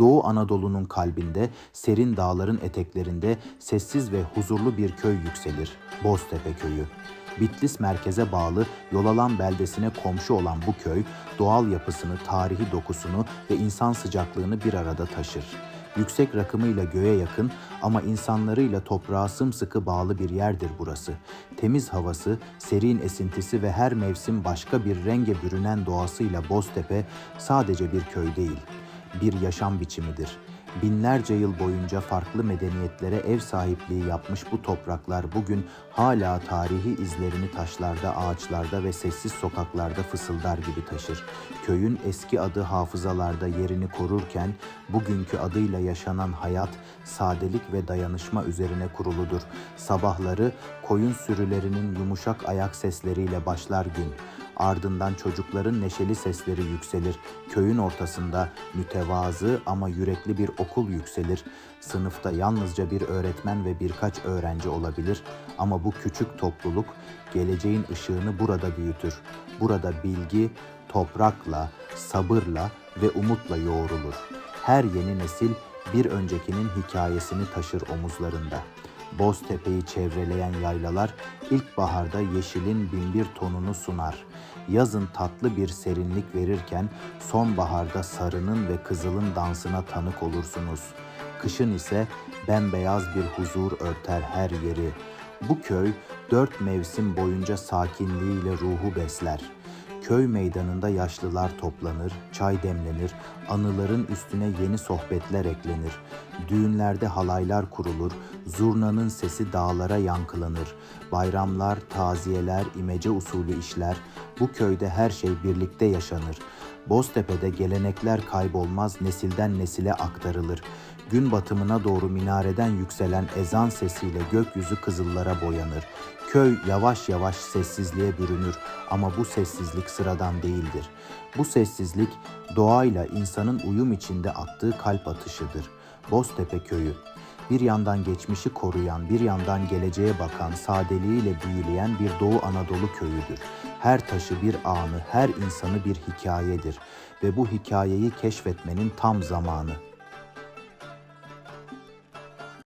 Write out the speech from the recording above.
Doğu Anadolu'nun kalbinde, serin dağların eteklerinde sessiz ve huzurlu bir köy yükselir. Boztepe Köyü. Bitlis merkeze bağlı Yolalan beldesine komşu olan bu köy, doğal yapısını, tarihi dokusunu ve insan sıcaklığını bir arada taşır. Yüksek rakımıyla göğe yakın ama insanlarıyla toprağa sımsıkı bağlı bir yerdir burası. Temiz havası, serin esintisi ve her mevsim başka bir renge bürünen doğasıyla Boztepe sadece bir köy değil, bir yaşam biçimidir. Binlerce yıl boyunca farklı medeniyetlere ev sahipliği yapmış bu topraklar bugün hala tarihi izlerini taşlarda, ağaçlarda ve sessiz sokaklarda fısıldar gibi taşır. Köyün eski adı hafızalarda yerini korurken bugünkü adıyla yaşanan hayat sadelik ve dayanışma üzerine kuruludur. Sabahları koyun sürülerinin yumuşak ayak sesleriyle başlar gün. Ardından çocukların neşeli sesleri yükselir. Köyün ortasında mütevazı ama yürekli bir okul yükselir. Sınıfta yalnızca bir öğretmen ve birkaç öğrenci olabilir ama bu küçük topluluk geleceğin ışığını burada büyütür. Burada bilgi toprakla, sabırla ve umutla yoğrulur. Her yeni nesil bir öncekinin hikayesini taşır omuzlarında. Boztepe'yi çevreleyen yaylalar ilkbaharda yeşilin binbir tonunu sunar. Yazın tatlı bir serinlik verirken sonbaharda sarının ve kızılın dansına tanık olursunuz. Kışın ise bembeyaz bir huzur örter her yeri. Bu köy dört mevsim boyunca sakinliğiyle ruhu besler. Köy meydanında yaşlılar toplanır, çay demlenir, anıların üstüne yeni sohbetler eklenir. Düğünlerde halaylar kurulur, zurnanın sesi dağlara yankılanır. Bayramlar, taziyeler, imece usulü işler, bu köyde her şey birlikte yaşanır. Boztepe'de gelenekler kaybolmaz, nesilden nesile aktarılır. Gün batımına doğru minareden yükselen ezan sesiyle gökyüzü kızıllara boyanır. Köy yavaş yavaş sessizliğe bürünür ama bu sessizlik sıradan değildir. Bu sessizlik doğayla insanın uyum içinde attığı kalp atışıdır. Boztepe köyü bir yandan geçmişi koruyan, bir yandan geleceğe bakan, sadeliğiyle büyüleyen bir Doğu Anadolu köyüdür. Her taşı bir anı, her insanı bir hikayedir ve bu hikayeyi keşfetmenin tam zamanı.